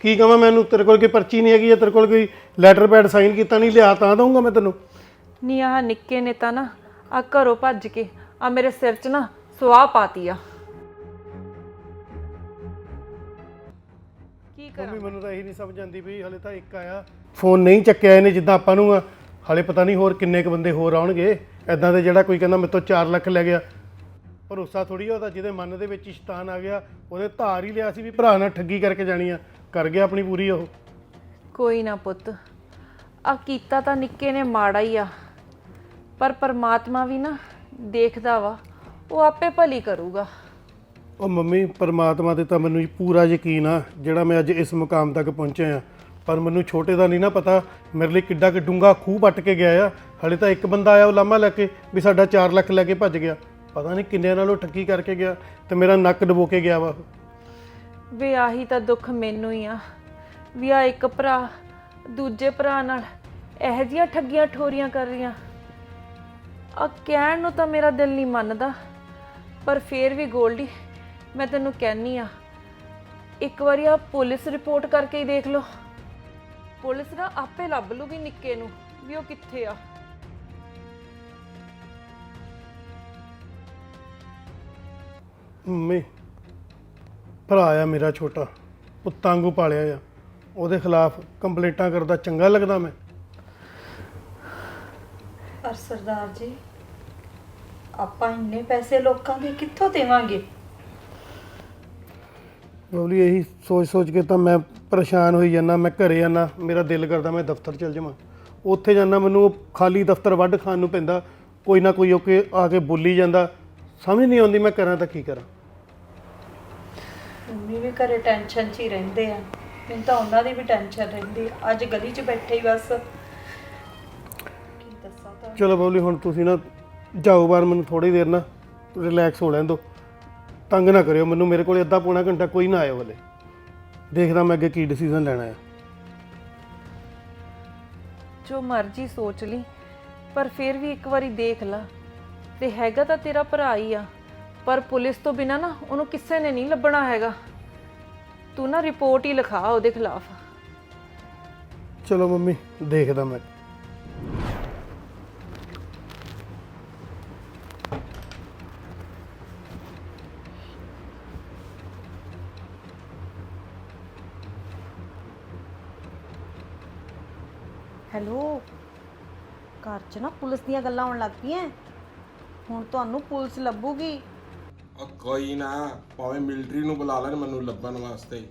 Speaker 1: ਕੀ ਕਹਾਂ ਮੈਨੂੰ ਤੇਰੇ ਕੋਲ ਕੋਈ ਪਰਚੀ ਨਹੀਂ ਹੈਗੀ ਜਾਂ ਤੇਰੇ ਕੋਲ ਕੋਈ ਲੈਟਰ ਪੈਡ ਸਾਈਨ ਕੀਤਾ ਨਹੀਂ ਲਿਆ ਤਾਂ ਦਊਂਗਾ ਮੈਂ ਤੈਨੂੰ।
Speaker 7: ਨੀ ਆਹ ਨਿੱਕੇ ਨੇ ਤਾਂ ਨਾ ਆ ਘਰੋਂ ਭੱਜ ਕੇ ਆ ਮੇਰੇ ਸਿਰ 'ਚ ਨਾ ਸਵਾਹ ਪਾਤੀ ਆ। ਕੀ ਕਰਾਂ?
Speaker 1: ਮੰਮੀ ਮੈਨੂੰ ਤਾਂ ਇਹੀ ਨਹੀਂ ਸਮਝ ਆਉਂਦੀ ਵੀ ਹਲੇ ਤਾਂ ਇੱਕ ਆਇਆ। ਫੋਨ ਨਹੀਂ ਚੱਕਿਆ ਇਹਨੇ ਜਿੱਦਾਂ ਆਪਾਂ ਨੂੰ ਆ। ਹਲੇ ਪਤਾ ਨਹੀਂ ਹੋਰ ਕਿੰਨੇ ਕ ਬੰਦੇ ਹੋਰ ਆਉਣਗੇ। ਐਦਾਂ ਦੇ ਜਿਹੜਾ ਕੋਈ ਕਹਿੰਦਾ ਮੇਰੇ ਤੋਂ 4 ਲੱਖ ਲੈ ਗਿਆ। ਭਰੋਸਾ ਥੋੜੀ ਉਹਦਾ ਜਿਹਦੇ ਮਨ ਦੇ ਵਿੱਚ ਸ਼ੈਤਾਨ ਆ ਗਿਆ। ਉਹਨੇ ਧਾਰ ਹੀ ਲਿਆ ਸੀ ਵੀ ਭਰਾ ਨਾਲ ਠੱਗੀ ਕਰਕੇ ਜਾਣੀ ਆ। ਕਰ ਗਿਆ ਆਪਣੀ ਪੂਰੀ ਉਹ।
Speaker 7: ਕੋਈ ਨਾ ਪੁੱਤ ਆ ਕੀਤਾ ਤਾਂ ਨਿੱਕੇ ਨੇ ਮਾੜਾ ਹੀ ਆ। ਪਰ ਪਰਮਾਤਮਾ ਵੀ ਨਾ ਦੇਖਦਾ ਵਾ ਉਹ ਆਪੇ ਭਲੀ ਕਰੂਗਾ।
Speaker 1: ਉਹ ਮੰਮੀ ਪਰਮਾਤਮਾ ਤੇ ਤਾਂ ਮੈਨੂੰ ਪੂਰਾ ਯਕੀਨ ਆ ਜਿਹੜਾ ਮੈਂ ਅੱਜ ਇਸ ਮੁਕਾਮ ਤੱਕ ਪਹੁੰਚਿਆ ਆ। ਪਰ ਮੈਨੂੰ ਛੋਟੇ ਦਾ ਨਹੀਂ ਨਾ ਪਤਾ ਮੇਰੇ ਲਈ ਕਿੱਡਾ ਕਿ ਡੂੰਗਾ ਖੂਹ ਪੱਟ ਕੇ ਗਿਆ ਆ। ਹਲੇ ਤਾਂ ਇੱਕ ਬੰਦਾ ਆਇਆ ਉਹ ਲਾਮਾ ਲੈ ਕੇ ਵੀ ਸਾਡਾ 4 ਲੱਖ ਲੈ ਕੇ ਭੱਜ ਗਿਆ। ਪਤਾ ਨਹੀਂ ਕਿੰਨਿਆਂ ਨਾਲ ਉਹ ਠੱਗੀ ਕਰਕੇ ਗਿਆ ਤੇ ਮੇਰਾ ਨੱਕ ਡਬੋ ਕੇ ਗਿਆ ਵਾ।
Speaker 7: ਵੀ ਆਹੀ ਤਾਂ ਦੁੱਖ ਮੈਨੂੰ ਹੀ ਆ ਵੀ ਆ ਇੱਕ ਭਰਾ ਦੂਜੇ ਭਰਾ ਨਾਲ ਇਹੋ ਜਿਹੀਆਂ ਠੱਗੀਆਂ ਠੋਰੀਆਂ ਕਰ ਰਹੀਆਂ। ਆ ਕਹਿਣ ਨੂੰ ਤਾਂ ਮੇਰਾ ਦਿਲ ਨਹੀਂ ਮੰਨਦਾ ਪਰ ਫੇਰ ਵੀ ਗੋਲਡੀ ਮੈਂ ਤੈਨੂੰ ਕਹਿਨੀ ਆ ਇੱਕ ਵਾਰੀ ਆ ਪੁਲਿਸ ਰਿਪੋਰਟ ਕਰਕੇ ਹੀ ਦੇਖ ਲਓ। ਪੁਲਿਸ ਨਾ ਆਪੇ ਲੱਭ ਲੂਗੀ ਨਿੱਕੇ ਨੂੰ ਵੀ ਉਹ ਕਿੱਥੇ ਆ।
Speaker 1: ਮੰਮੀ ਭਰਾ ਆ ਮੇਰਾ ਛੋਟਾ ਪੁੱਤਾਂ ਵਾਂਗੂ ਪਾਲਿਆ ਆ। ਉਹਦੇ ਖਿਲਾਫ ਕੰਪਲੇਂਟਾਂ ਕਰਦਾ ਚੰਗਾ ਲੱਗਦਾ ਮੈਂ।
Speaker 9: ਪਰ ਸਰਦਾਰ ਜੀ ਆਪਾਂ ਇੰਨੇ ਪੈਸੇ ਲੋਕਾਂ ਦੇ ਕਿੱਥੋਂ ਦੇਵਾਂਗੇ?
Speaker 1: ਬੋਲੀ ਇਹੀ ਸੋਚ ਸੋਚ ਕੇ ਤਾਂ ਮੈਂ ਪਰੇਸ਼ਾਨ ਹੋਈ ਜਾਂਦਾ ਮੈਂ ਘਰੇ ਜਾਂਦਾ ਮੇਰਾ ਦਿਲ ਕਰਦਾ ਮੈਂ ਦਫ਼ਤਰ ਚਲ ਜਾਵਾਂ। ਉੱਥੇ ਜਾਂਦਾ ਮੈਨੂੰ ਉਹ ਖਾਲੀ ਦਫ਼ਤਰ ਵੱਢ ਖਾਣ ਨੂੰ ਪੈਂਦਾ ਕੋਈ ਨਾ ਕੋਈ ਓਕੇ ਆ ਕੇ ਬੋਲੀ ਜਾਂਦਾ ਸਮਝ ਨਹੀਂ ਆਉਂਦੀ ਮੈਂ ਕਰਾਂ ਤਾਂ ਕੀ ਕਰਾਂ।
Speaker 9: ਮੰਮੀ ਵੀ ਘਰੇ ਟੈਨਸ਼ਨ 'ਚ ਹੀ ਰਹਿੰਦੇ ਆ ਮੈਨੂੰ ਤਾਂ ਉਹਨਾਂ ਦੀ ਵੀ ਟੈਨਸ਼ਨ ਰਹਿੰਦੀ ਆ। ਅੱਜ ਗਲੀ 'ਚ ਬੈਠੇ ਹੀ ਬਸ। ਕੀ ਦੱਸਾਂ ਤਾਂ
Speaker 1: ਚਲੋ ਬੋਲੀ ਹੁਣ ਤੁਸੀਂ ਨਾ ਜਾਓ ਬਾਹਰ ਮੈਨੂੰ ਥੋੜੀ ਦੇਰ ਨਾ ਰਿਲੈਕਸ ਹੋ ਲੈਣ ਦਿਓ ਤੰਗ ਨਾ ਕਰਿਓ ਮੈਨੂੰ ਮੇਰੇ ਕੋਲ ਅੱਧਾ ਪੌਣਾ ਘੰਟਾ ਕੋਈ ਨਾ ਆਇਓ ਹਲੇ। ਦੇਖਦਾ ਮੈਂ ਅੱਗੇ ਕੀ ਡਿਸੀਜਨ ਲੈਣਾ ਹੈ
Speaker 7: ਜੋ ਮਰਜ਼ੀ ਸੋਚ ਲਈ ਪਰ ਫਿਰ ਵੀ ਇੱਕ ਵਾਰੀ ਦੇਖ ਲਾ। ਤੇ ਹੈਗਾ ਤਾਂ ਤੇਰਾ ਭਰਾ ਹੀ ਆ ਪਰ ਪੁਲਿਸ ਤੋਂ ਬਿਨਾ ਨਾ ਉਹਨੂੰ ਕਿਸੇ ਨੇ ਨਹੀਂ ਲੱਭਣਾ ਹੈਗਾ। ਤੂੰ ਨਾ ਰਿਪੋਰਟ ਹੀ ਲਿਖਾ ਉਹਦੇ ਖਿਲਾਫ।
Speaker 1: ਚਲੋ ਮੰਮੀ ਦੇਖਦਾ ਮੈਂ
Speaker 6: ਹੈਲੋ ਘਰ 'ਚ ਨਾ ਪੁਲਿਸ ਦੀਆਂ ਗੱਲਾਂ ਆਉਣ ਲੱਗ ਪਈਆਂ। ਹੁਣ ਤੁਹਾਨੂੰ ਪੁਲਿਸ ਲੱਭੂਗੀ।
Speaker 10: ਉਹ ਕੋਈ ਨਾ ਭਾਵੇਂ ਮਿਲਟਰੀ ਨੂੰ ਬੁਲਾ ਲੈਣ ਮੈਨੂੰ ਲੱਭਣ ਵਾਸਤੇ।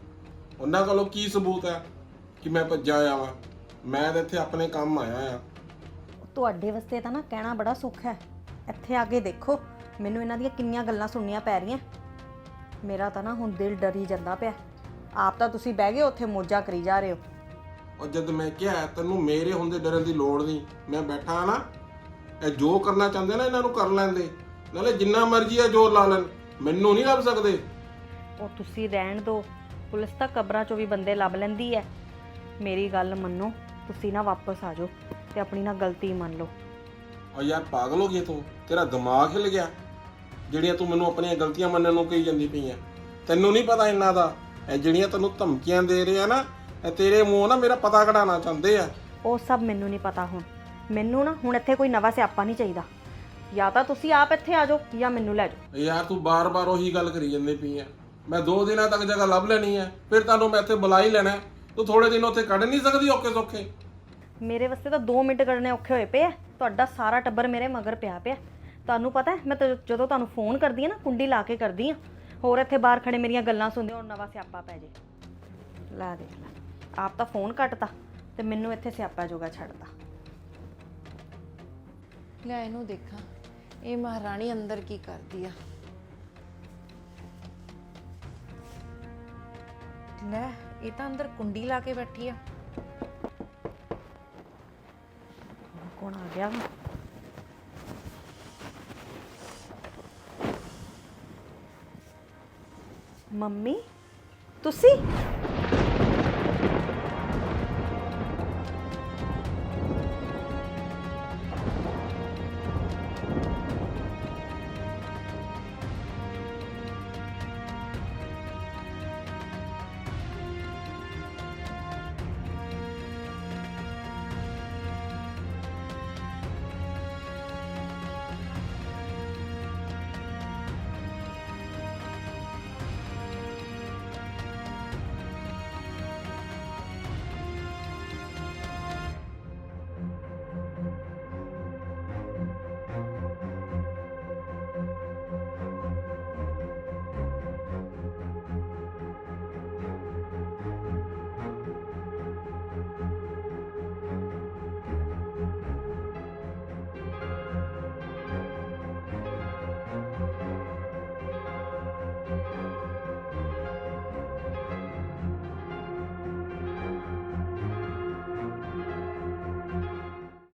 Speaker 10: ਉਹਨਾਂ ਕੋਲੋਂ ਕੀ ਸਬੂਤ ਹੈ ਕਿ ਮੈਂ ਭੱਜਾ ਆਇਆ ਵਾਂ? ਮੈਂ ਤਾਂ ਇੱਥੇ ਆਪਣੇ ਕੰਮ ਆਇਆ ਆ।
Speaker 6: ਤੁਹਾਡੇ ਵਾਸਤੇ ਤਾਂ ਨਾ ਕਹਿਣਾ ਬੜਾ ਸੁੱਖ ਹੈ। ਇੱਥੇ ਆ ਕੇ ਦੇਖੋ ਮੈਨੂੰ ਇਹਨਾਂ ਦੀਆਂ ਕਿੰਨੀਆਂ ਗੱਲਾਂ ਸੁਣਨੀਆਂ ਪੈ ਰਹੀਆਂ। ਮੇਰਾ ਤਾਂ ਨਾ ਹੁਣ ਦਿਲ ਡਰੀ ਜਾਂਦਾ ਪਿਆ। ਆਪ ਤਾਂ ਤੁਸੀਂ ਬਹਿ ਗਏ ਉੱਥੇ ਮੋਜਾ ਕਰੀ ਜਾ ਰਹੇ ਹੋ।
Speaker 10: ਔਰ ਜਦ ਮੈਂ ਕਿਹਾ ਤੈਨੂੰ ਮੇਰੇ ਹੁੰਦੇ ਡਰਨ ਦੀ ਲੋੜ ਨਹੀਂ। ਮੈਂ ਬੈਠਾ ਨਾ ਇਹ ਜੋ ਕਰਨਾ ਚਾਹੁੰਦੇ ਨਾ ਇਹਨਾਂ ਨੂੰ ਕਰ ਲੈਂਦੇ ਨਾਲੇ ਜਿੰਨਾ ਮਰਜ਼ੀ ਆ ਜ਼ੋਰ ਲਾ ਲੈਣ ਮੈਨੂੰ ਨਹੀਂ ਲੱਭ ਸਕਦੇ।
Speaker 6: ਉਹ ਤੁਸੀਂ ਰਹਿਣ ਦਿਓ ਪੁਲਿਸ ਤਾਂ ਕਬਰਾਂ 'ਚੋਂ ਵੀ ਬੰਦੇ ਲੱਭ ਲੈਂਦੀ ਹੈ। ਮੇਰੀ ਗੱਲ ਮੰਨੋ ਤੁਸੀਂ ਨਾ ਵਾਪਸ ਆ ਜਾਓ ਤੇ ਆਪਣੀ ਨਾ ਗਲਤੀ ਮੰਨ ਲਓ।
Speaker 10: ਔਰ ਯਾਰ ਪਾਗਲ ਹੋ ਗਿਆ ਤੂੰ ਤੇਰਾ ਦਿਮਾਗ ਹਿੱਲ ਗਿਆ। ਜਿਹੜੀਆਂ ਤੂੰ ਮੈਨੂੰ ਆਪਣੀਆਂ ਗਲਤੀਆਂ ਮੰਨਣ ਨੂੰ ਕਹੀ ਜਾਂਦੀ ਪਈ ਆ ਤੈਨੂੰ ਨਹੀਂ ਪਤਾ ਇਹਨਾਂ ਦਾ। ਇਹ ਜਿਹੜੀਆਂ ਤੈਨੂੰ ਧਮਕੀਆਂ ਦੇ ਰਹੇ ਆ ਨਾ ਇਹ ਤੇਰੇ ਮੂੰਹੋਂ ਨਾ ਮੇਰਾ ਪਤਾ ਕਢਾਉਣਾ ਚਾਹੁੰਦੇ ਆ।
Speaker 6: ਉਹ ਸਭ ਮੈਨੂੰ ਨਹੀਂ ਪਤਾ ਹੁਣ। ਮੈਨੂੰ ਨਾ ਹੁਣ ਇੱਥੇ ਕੋਈ ਨਵਾਂ ਸਿਆਪਾ ਨਹੀਂ ਚਾਹੀਦਾ। ਜਾਂ ਤਾਂ ਤੁਸੀਂ ਆਪ ਇੱਥੇ ਆ ਜਾਓ ਜਾਂ ਮੈਨੂੰ ਲੈ ਜਾਓ।
Speaker 10: ਯਾਰ ਤੂੰ ਬਾਰ-ਬਾਰ ਉਹੀ ਗੱਲ ਕਰੀ ਜਾਂਦੀ ਪਈ ਆ। ਮੈਂ ਦੋ ਦਿਨਾਂ ਤੱਕ ਜਗ੍ਹਾ ਲੱਭ ਲੈਣੀ ਆ। ਫਿਰ ਤੁਹਾਨੂੰ ਮੈਂ ਇੱਥੇ ਬੁਲਾ ਹੀ ਲੈਣਾ ਹੈ। ਤੂੰ ਥੋੜੇ ਦਿਨ ਉੱਥੇ ਕੱਢ ਨਹੀਂ ਸਕਦੀ ਔਕੇ ਸੌਖੇ।
Speaker 6: ਮੇਰੇ ਵਾਸਤੇ ਤਾਂ 2 ਮਿੰਟ ਕੱਢਣੇ ਔਖੇ ਹੋਏ ਪਏ ਆ। ਤੁਹਾਡਾ ਸਾਰਾ ਟੱਬਰ ਮੇਰੇ ਮਗਰ ਪਿਆ ਪਿਆ। ਤੁਹਾਨੂੰ ਪਤਾ ਹੈ ਮੈਂ ਤਾਂ ਜਦੋਂ ਤੁਹਾਨੂੰ ਫੋਨ ਕਰਦੀ ਆ ਨਾ ਕੁੰਡੀ ਲਾ ਕੇ ਕਰਦੀ ਆ। ਹੋਰ ਇੱਥੇ ਬਾਹਰ ਖੜੇ ਮੇਰੀਆਂ ਗੱਲਾਂ ਸੁਣਦੇ ਹੋ ਨਵਾਂ ਸਿਆਪਾ ਪੈ ਜੇ। ਲੈ ਦੇਖ ਲੈ। ਆਪ ਤਾਂ ਫੋਨ ਕੱਟਤਾ ਤੇ ਮੈਨੂੰ ਇੱਥੇ ਸਿਆਪਾ ਜੋਗਾ ਛੱਡਦਾ।
Speaker 7: ਲੈ ਇਹਨੂੰ ਦੇਖਾਂ ਇਹ ਮਹਾਰਾਣੀ ਅੰਦਰ ਕੀ ਕਰਦੀ ਆ? ਲੈ ਇਹ ਤਾਂ ਅੰਦਰ ਕੁੰਡੀ ਲਾ ਕੇ ਬੈਠੀ ਆ।
Speaker 6: ਕੌਣ ਆ ਗਿਆ ਵਾ? ਮੰਮੀ ਤੁਸੀਂ?